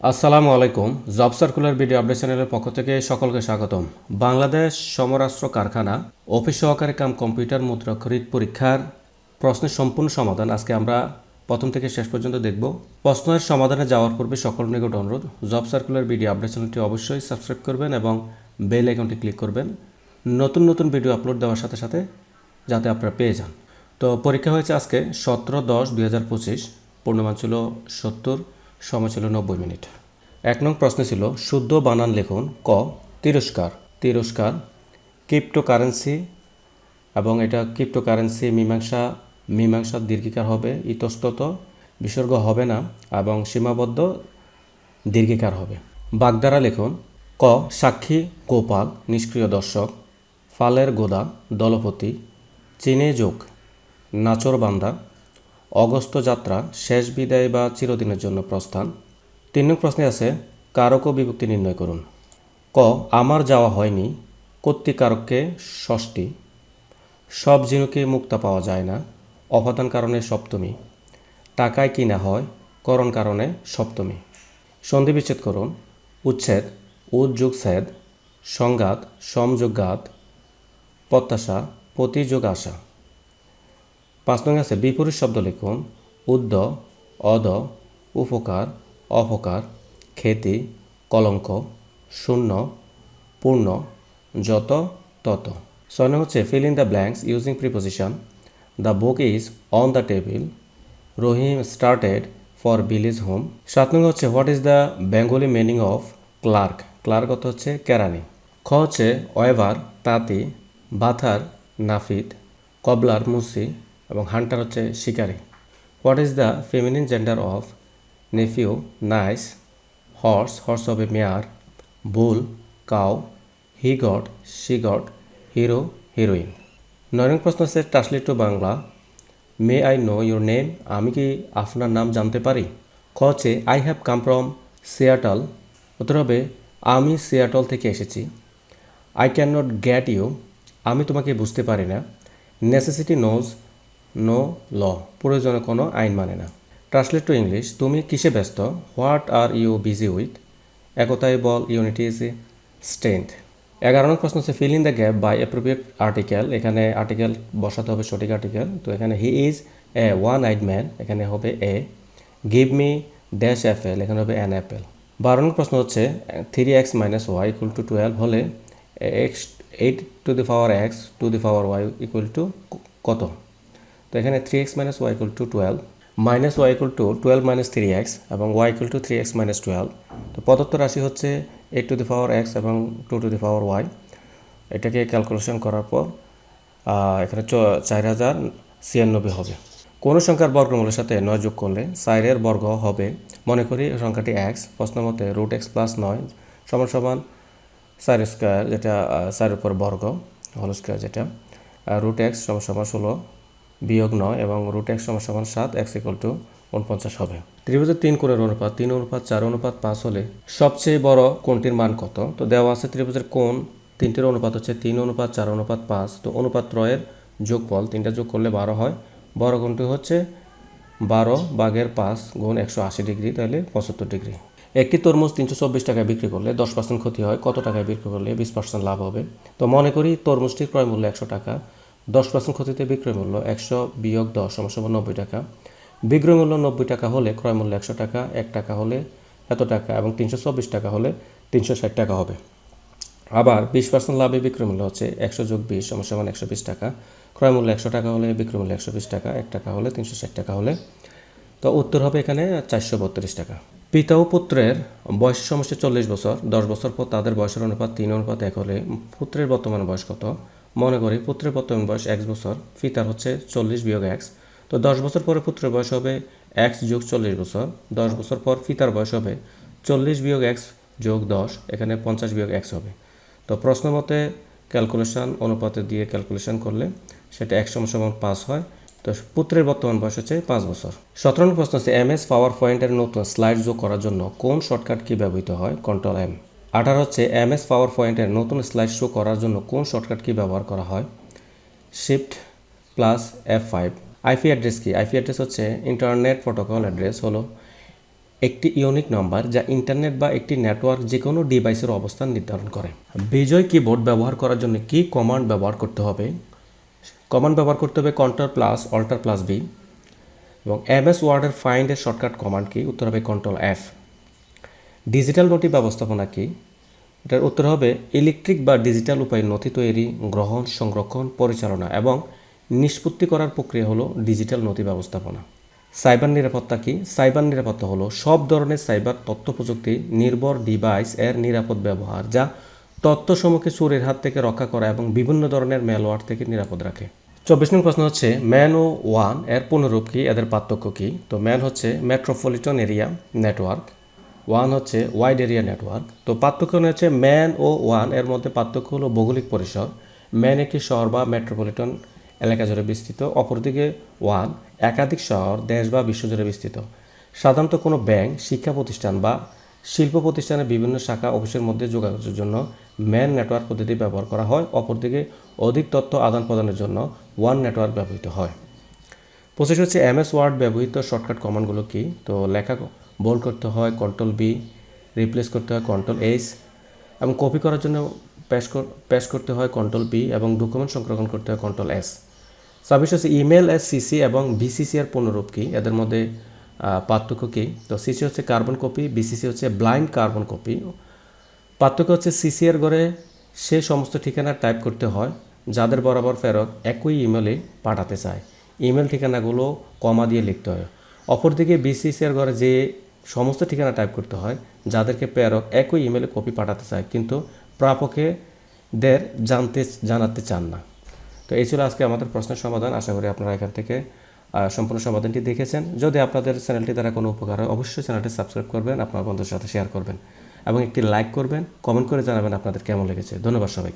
আসসালামু আলাইকুম। Job circular video update চ্যানেলের পক্ষ থেকে সকলকে স্বাগতম। বাংলাদেশ সমরাষ্ট্র কারখানা, অফিস সহকারী কাম কম্পিউটার মুদ্রাক্ষরিক পরীক্ষার প্রশ্নের সম্পূর্ণ সমাধান আজকে আমরা প্রথম থেকে শেষ পর্যন্ত দেখব। প্রশ্নের সমাধানে যাওয়ার পূর্বে সকল নিকট অনুরোধ, জব সার্কুলার ভিডিও আপডেট চ্যানেলটি অবশ্যই সাবস্ক্রাইব করবেন এবং বেল আইকনটি ক্লিক করবেন। নতুন নতুন ভিডিও আপলোড দেওয়ার সাথে সাথে যাতে আপনারা পেয়ে যান। তো পরীক্ষা হয়েছে আজকে সতেরো দশ দুই হাজার পঁচিশ পূর্ণমান ছিল সত্তর। সময় ছিল নব্বই মিনিট। এক নং প্রশ্ন ছিল, শুদ্ধ বানান লিখুন ক, তিরস্কার। তিরস্কার, ক্রিপ্টোকারেন্সি এবং এটা ক্রিপ্টোকারেন্সি মীমাংসা মীমাংসা দীর্ঘিকার হবে, ইতস্তত, বিসর্গ হবে না এবং সীমাবদ্ধ, দীর্ঘিকার হবে। বাগদারা লিখুন, ক, সাক্ষী, গোপাল, নিষ্ক্রিয় দর্শক, ফালের গোদা, দলপতি, চীনে যোগ নাচরবান্দা অগস্ত যাত্রা, শেষ বিদায় বা চিরদিনের জন্য প্রস্থান। তিন নং প্রশ্নে আছে, কারক ও বিভক্তি নির্ণয় করুন। ক, আমার যাওয়া হয়নি কর্তৃকারককে ষষ্ঠী। সব ঝিনুকে মুক্তা পাওয়া যায় না অপাদান কারণে সপ্তমী। টাকায় কিনা হয়, করণ কারণে সপ্তমী। সন্ধি বিচ্ছেদ করুন। উচ্ছেদ উদ্যোগ ছেদ সংঘাত সমযোগাত প্রত্যাশা প্রতিযোগ আশা। পাঁচ নং আছে, বিপরীত শব্দ লিখুন উদ্য অদ উপকার, অপকার খ্যাতি কলঙ্ক, শূন্য, পূর্ণ, যত, তত। ছয় নং হচ্ছে fill in the blanks using preposition the book is on the table Rahim started for village home সাত নং হচ্ছে what is the Bengali meaning of clerk clerk অর্থ হচ্ছে কেরানি। খ হচ্ছে ওয়েভার তাঁতি, বাথার নাফিদ কবলার, মুসি। এবং হান্টার হচ্ছে শিকারি। What is the feminine gender of nephew niece horse horse of a mare bull cow he god she god hero heroine নয় নং প্রশ্ন হচ্ছে translate to Bangla may I know your name আমি কি আপনার নাম জানতে পারি? হচ্ছে I have come from Seattle উত্তর হবে, আমি সিয়াটল থেকে এসেছি। I can not get you আমি তোমাকে বুঝতে পারি না। নেসেসিটি নোজ নো ল প্রয়োজনে কোনো আইন মানে না। ট্রান্সলেট টু ইংলিশ তুমি কিসে ব্যস্ত? What are you busy with একতাই বল ইউনিটি ইজ স্ট্রেংথ এগারো নং প্রশ্ন হচ্ছে fill in the gap by appropriate article এখানে আর্টিকেল বসাতে হবে সঠিক আর্টিকেল তো এখানে he is a one eyed man এখানে হবে a give me dash apple এখানে হবে অ্যান অ্যাপেল বারো নং প্রশ্ন হচ্ছে three x minus y equal to twelve হলে x eight to the power x to the power y equal to কত? তো এখানে three x minus y to twelve minus y to twelve minus three x এবং y to three x minus twelve তো প্রদত্ত রাশি হচ্ছে eight to the power x এবং two to the power y এটাকে ক্যালকুলেশন করার পর এখানে চার হাজার ছিয়ানব্বই হবে। কোনো সংখ্যার বর্গমূলের সাথে নয় যোগ করলে চারের বর্গ হবে। মনে করি সংখ্যাটি এক্স প্রশ্ন মতে রুট এক্স প্লাস নয় সমান সমান চার স্কোয়ার যেটা চারের উপর বর্গ হল স্কোয়ার যেটা। রুট এক্স সমান সমান ষোলো। বিয়োগ নয় এবং রুট এক্স সমান সমান সাত এক্স ইকুয়াল টু উনপঞ্চাশ হবে। ত্রিভুজের তিন কোণের অনুপাত, তিন অনুপাত, চার অনুপাত, পাঁচ হলে সবচেয়ে বড় কোণটির মান কত? তো দেওয়া আছে ত্রিভুজের কোণ, তিনটির অনুপাত হচ্ছে তিন অনুপাত, চার অনুপাত, পাঁচ। তো অনুপাত ত্রয়ের যোগফল তিনটা যোগ করলে বারো হয়। বড় কোণটি হচ্ছে বারো বাঘের পাঁচ গুণ একশো আশি ডিগ্রি, তাহলে পঁচাত্তর ডিগ্রি। একটি তরমুজ তিনশো চব্বিশ টাকায় বিক্রি করলে দশ পার্সেন্ট ক্ষতি হয়। কত টাকায় বিক্রি করলে বিশ পার্সেন্ট লাভ হবে? তো মনে করি তরমুজটির ক্রয় মূল্য একশো টাকা। দশ পার্সেন্ট ক্ষতিতে বিক্রয় মূল্য একশো বিয়োগ দশ সমান নব্বই টাকা। বিক্রয় মূল্য নব্বই টাকা হলে ক্রয় মূল্য একশো টাকা, এক টাকা হলে এত টাকা এবং তিনশো চব্বিশ টাকা হলে তিনশো ষাট টাকা হবে। আবার বিশ পার্সেন্ট লাভে বিক্রয় মূল্য হচ্ছে একশো যোগ বিশ সমান সমান একশো বিশ টাকা। ক্রয় মূল্য একশো টাকা হলে বিক্রয় মূল্য একশো বিশ টাকা, এক টাকা হলে তিনশো ষাট টাকা হলে। তো উত্তর হবে এখানে চারশো বত্রিশ টাকা। পিতা ও পুত্রের বয়স সমস্যা চল্লিশ বছর, দশ বছর পর তাদের বয়সের অনুপাত তিন অনুপাত এক হলে পুত্রের বর্তমান বয়স কত? মনে করি পুত্রের বর্তমান বয়স এক বছর, পিতার হচ্ছে চল্লিশ বিয়োগ এক্স তো দশ বছর পরে পুত্রের বয়স হবে এক্স যোগ চল্লিশ বছর, দশ বছর পর পিতার বয়স হবে চল্লিশ বিয়োগ এক্স যোগ দশ, এখানে পঞ্চাশ বিয়োগ এক্স হবে। তো প্রশ্ন মতে ক্যালকুলেশন অনুপাতে দিয়ে ক্যালকুলেশন করলে সেটা এক সমান পাঁচ হয়। তো পুত্রের বর্তমান বয়স হচ্ছে পাঁচ বছর। সতেরো প্রশ্ন হচ্ছে এম এস পাওয়ার পয়েন্টের নতুন স্লাইড যোগ করার জন্য কোন শর্টকাট কি ব্যবহৃত হয়? কন্ট্রোল এম আঠারো হচ্ছে এম এস পাওয়ার পয়েন্টের নতুন স্লাইড শো করার জন্য কোন শর্টকাট কি ব্যবহার করা হয়? Shift plus F five IP address কি? আইপি অ্যাড্রেস হচ্ছে ইন্টারনেট প্রোটোকল অ্যাড্রেস হলো একটি ইউনিক নাম্বার যা ইন্টারনেট বা একটি নেটওয়ার্ক যে কোনো ডিভাইসের অবস্থান নির্ধারণ করে। বিজয় কিবোর্ড ব্যবহার করার জন্য কি কমান্ড ব্যবহার করতে হবে? কমান্ড ব্যবহার করতে হবে control plus alt plus B এবং এমএস ওয়ার্ডের ফাইন্ডের শর্টকাট কমান্ড কি? উত্তর হবে কন্ট্রোল এফ ডিজিটাল নথি ব্যবস্থাপনা কি? এটার উত্তর হবে ইলেকট্রিক বা ডিজিটাল উপায়ে নথি তৈরি, গ্রহণ, সংরক্ষণ, পরিচালনা এবং নিষ্পত্তি করার প্রক্রিয়া হলো ডিজিটাল নথি ব্যবস্থাপনা। সাইবার নিরাপত্তা কি? সাইবার নিরাপত্তা হলো সব ধরনের সাইবার তথ্য প্রযুক্তি, নির্ভর ডিভাইস এর নিরাপদ ব্যবহার যা তথ্যসমূহকে চোরের হাত থেকে রক্ষা করা এবং বিভিন্ন ধরনের ম্যালওয়ার থেকে নিরাপদ রাখে। চব্বিশ নম্বর প্রশ্ন হচ্ছে, ম্যান ও ওয়ানের পুনরূপ কি? এদের পার্থক্য কি? তো ম্যান হচ্ছে মেট্রোপলিটন এরিয়া নেটওয়ার্ক ওয়ান হচ্ছে ওয়াইড এরিয়া নেটওয়ার্ক তো পার্থক্য হচ্ছে ম্যান ও ওয়ানের মধ্যে পার্থক্য হলো ভৌগোলিক পরিসর। ম্যান একটি শহর বা মেট্রোপলিটন এলাকা জুড়ে বিস্তৃত, অপরদিকে ওয়ান একাধিক শহর, দেশ বা বিশ্ব জুড়ে বিস্তৃত। সাধারণত কোনো ব্যাংক শিক্ষা প্রতিষ্ঠান বা শিল্প প্রতিষ্ঠানের বিভিন্ন শাখা, অফিসের মধ্যে যোগাযোগের জন্য ম্যান নেটওয়ার্ক পদ্ধতি ব্যবহার করা হয়। অপরদিকে অধিক তথ্য আদান প্রদানের জন্য ওয়ান নেটওয়ার্ক ব্যবহৃত হয়। পঁচিশ হচ্ছে এমএস ওয়ার্ড ব্যবহৃত শর্টকাট কমান্ডগুলো কী? তো লেখা বোল্ড করতে হয় কন্ট্রোল বি রিপ্লেস করতে হয় কন্ট্রোল এইচ এবং কপি করার জন্য পেশ প্যাশ করতে হয় কন্ট্রোল বি এবং ডকুমেন্ট সংরক্ষণ করতে হয় কন্ট্রোল এস ছাব্বিশ হচ্ছে ইমেল এস সিসি এবং বিসিসি এর পুনরূপ কি? এদের মধ্যে পার্থক্য কি? তো সিসি হচ্ছে কার্বন কপি বিসিসি হচ্ছে ব্লাইন্ড কার্বন কপি পার্থক্য হচ্ছে সিসি এর ঘরে সে সমস্ত ঠিকানা টাইপ করতে হয়, যাদের বরাবর ফেরত একই ইমেলে পাঠাতে চায়। ইমেল ঠিকানাগুলো কমা দিয়ে লিখতে হয়। অপরদিকে বিসিসি এর ঘরে যে সমস্ত ঠিকানা টাইপ করতে হয়, যাদেরকে প্রেরক একই ইমেলে কপি পাঠাতে চায়, কিন্তু প্রাপকেদের জানতে, জানাতে চান না। তো এই ছিল আজকে আমাদের প্রশ্নের সমাধান। আশা করি আপনারা এখান থেকে সম্পূর্ণ সমাধানটি দেখেছেন। যদি আপনাদের চ্যানেলটি দ্বারা কোনো উপকার হয়, অবশ্যই চ্যানেলটি সাবস্ক্রাইব করবেন, আপনার বন্ধুদের সাথে শেয়ার করবেন এবং একটি লাইক করবেন কমেন্ট করে জানাবেন আপনাদের কেমন লেগেছে। ধন্যবাদ সবাইকে।